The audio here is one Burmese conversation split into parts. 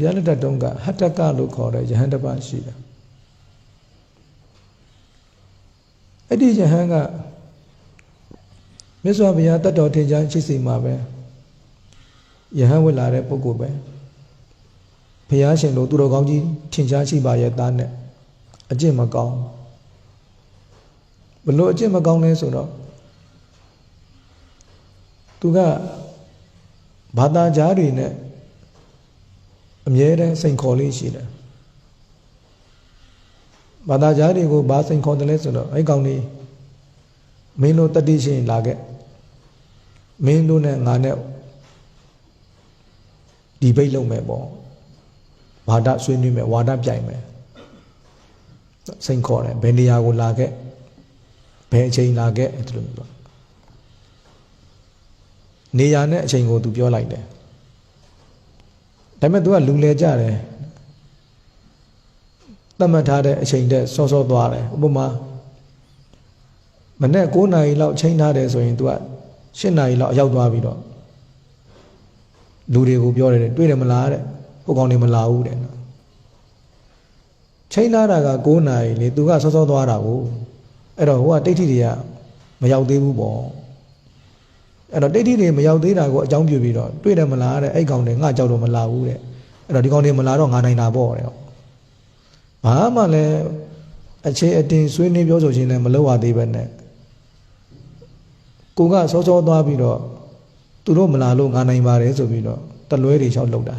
ဘုရားလက်ထက်တုန်းကဟတ္တကလို့ခေါ်တဲ့ယဟန်တစ်ပါးရှိတယ်အဲ့ဒီယဟန်ကမြတ်စွာဘုရားတတ်တော်ထင်ရှားရှိစီမှာပဲယဟန်ဝင်လာတဲ့ပုဂ္ဂိုလ်ပဲဘုရားရှင်တို့သူတော်ကောင်းကြီးထင်ရှားရှိပါရဲ့သားနဲ့အကျင့်မကောင်းဘလို့အကျင့်မကောင်းလဲဆိုတော့သူကဘာသာကြားတွေနဲ့ အမြဲတမ်းစိန်ခေါ်လေးရှိတယ်ဘာသာကြားတွေကိုဘာစိန်ခေါ်တယ်လဲဆိုတော့အဲ့ကောင်လေးမင်းတို့တတိရှင်လာခဲ့မင်းတို့နဲ့ငါနဲ့ဒီဘိတ်လုံးမယ်ပေါ့ဝါဒဆွေးနွေးမယ်ဝါဒပြိုင်မယ်စိန်ခေါ်တယ်ဘယ်နေရာကိုလာခဲ့ဘယ်အချိန်လာခဲ့အဲ့လိုမျိုးပေါ့နေရာနဲ့အချိန်ကိုသူပြောလိုက်တယ် ဒါပေမဲ့ तू ကလူလဲကြတယ်သတ်မှတ်ထားတဲ့အချိန်တည်းစောစောသွားတယ်ဥပမာမနေ့9နာရီလောက်ချိန်ထားတယ်ဆိုရင် तू က10နာရီလောက်အရောက်သွားပြီးတော့လူတွေကိုပြောတယ်တွေ့တယ်မလားတဲ့ဟိုကောင်တွေမလာဘူးတဲ့နော်ချိန်ထားတာက9နာရီလေ तू ကစောစောသွားတာကိုအဲ့တော့ဟိုကတိတ်ထိတွေကမရောက်သေးဘူးပေါ့ အဲ့တော့တိတ်ထိတွေမရောက်သေးတာကိုအကြောင်းပြုပြီးတော့တွေ့တယ်မလားတဲ့အဲ့ကောင်တွေငါကြောက်တော့မလာဘူးတဲ့အဲ့တော့ဒီကောင်တွေမလာတော့ငါနိုင်တာပေါ့တဲ့ဘာမှလည်းအခြေအတင်ဆွေးနွေးပြောဆိုခြင်းလည်းမလုပ်ရသေးပဲနဲ့ကိုကစောစောသွားပြီးတော့သူတို့မလာလို့ငါနိုင်ပါတယ်ဆိုပြီးတော့တလွဲတွေလျှောက်လောက်တာ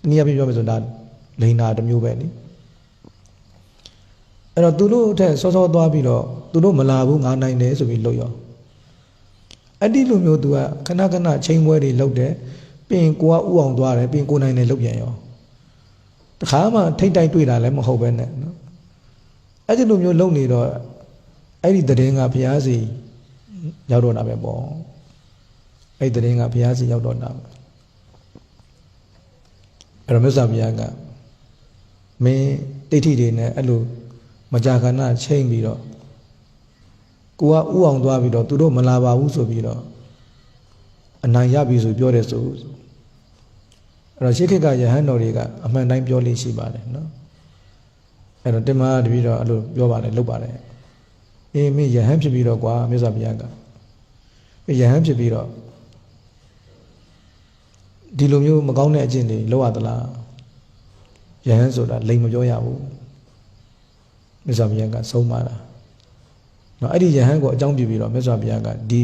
တနည်းအားဖြင့်ပြောမယ်ဆိုဒါလိန်နာတစ်မျိုးပဲနိအဲ့တော့သူတို့အထက်စောစောသွားပြီးတော့သူတို့မလာဘူးငါနိုင်တယ်ဆိုပြီးလုပ်ရော အဲ့ဒီလိုမျိုးသူကခဏခဏချိန်ပွဲတွေလုပ်တယ်ပြီးရင်ကိုကဥအောင်သွားတယ်ပြီးရင်ကိုနိုင်တယ်လုပ်ပြန်ရောတခါမှထိတ်တိုက်တွေ့တာလည်းမဟုတ်ပဲနဲ့နော်အဲ့ဒီလိုမျိုးလုပ်နေတော့အဲ့ဒီတည်င်းကဘုရားစီရောက်တော့တာပဲပေါ့အဲ့ဒီတည်င်းကဘုရားစီရောက်တော့တာပဲအဲ့တော့မြတ်စွာဘုရားကမင်းတိဋ္ဌိတွေနဲ့အဲ့လိုမကြာခဏချိန်ပြီးတော့ ကိုကဥအောင်သွားပြီးတော့သူတို့မလာပါဘူးဆိုပြီးတော့အနိုင်ရပြီဆိုပြောတယ်ဆိုအဲ့တော့ရှေးခေတ်ကယဟန်တော်တွေကအမှန်တိုင်းပြောလို့ရှိပါတယ်နော်အဲ့တော့တင်မတပြီးတော့အဲ့လိုပြောပါတယ်လုပ်ပါတယ်အေးမင်းယဟန်ဖြစ်ပြီးတော့ကွာမြတ်စွာဘုရားကယဟန်ဖြစ်ပြီးတော့ဒီလိုမျိုးမကောင်းတဲ့အကျင့်တွေလုပ်ရသလားယဟန်ဆိုတာလိမ်မပြောရဘူးမြတ်စွာဘုရားကဆုံးမတာ နော်အဲ့ဒီယဟန်ကိုအကြောင်းပြုပြီးတော့မြတ်စွာဘုရားကဒီ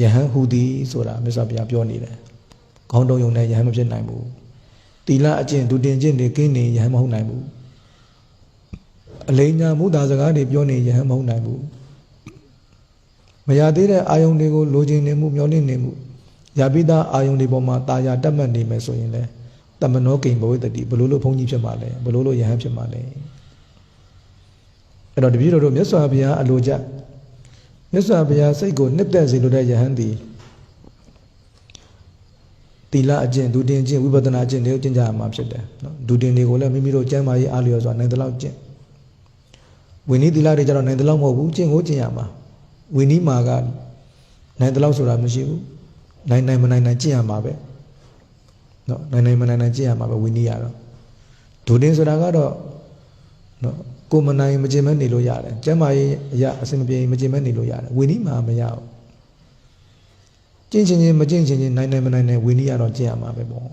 ယဟန်ဟူသည်ဆိုတာမြတ်စွာဘုရားပြောနေတယ်ခေါင်းတုံးယုံနဲ့ယဟန်မဖြစ်နိုင်ဘူးတီလအကျင့်ဒုတင်ကျင့်တွေကင်းနေယဟန်မဟုတ်နိုင်ဘူးအလိညာမုသာစကားတွေပြောနေယဟန်မဟုတ်နိုင်ဘူးမရသေးတဲ့အာယုန်တွေကိုလိုချင်နေမှုမျောလင့်နေမှုရပိသားအာယုန်တွေပေါ်မှာတာယာတက်မှတ်နေမယ်ဆိုရင်လေတမနောကိံဘဝတတိဘလို့လို့ဘုန်းကြီးဖြစ်မှာလဲဘလို့လို့ယဟန်ဖြစ်မှာလဲ အဲ့တော့တပည့်တော်တို့မြတ်စွာဘုရားအလိုကြမြတ်စွာဘုရားစိတ်ကိုနှစ်သက်စေလိုတဲ့ယဟန်သည်တီလအကျင့်ဒုတင်ကျင့်ဝိပဿနာအကျင့်တွေကိုကျင့်ကြရမှာဖြစ်တယ်နော်ဒုတင်တွေကိုလည်းမိမိတို့ကျမ်းမာရေးအားလျော်စွာနိုင်တဲ့လောက်ကျင့်ဝိနည်းတီလတွေကြတော့နိုင်တဲ့လောက်မဟုတ်ဘူးကျင့်ကိုကျင့်ရမှာဝိနည်းမှာကနိုင်တဲ့လောက်ဆိုတာမရှိဘူးနိုင်နိုင်မနိုင်နိုင်ကျင့်ရမှာပဲနော်နိုင်နိုင်မနိုင်နိုင်ကျင့်ရမှာပဲဝိနည်းရတော့ဒုတင်ဆိုတာကတော့နော် ကိုမနိုင်မကျင်မဲနေလို့ရတယ်ကျမ်းမာရေးအရာအစင်မပြေမကျင်မဲနေလို့ရတယ်ဝိနည်းမှာမရဘူးကျင့်ချင်းချင်းမကျင့်ချင်းချင်းနိုင်နိုင်မနိုင်နိုင်ဝိနည်းရတော့ကျင့်ရမှာပဲပေါ့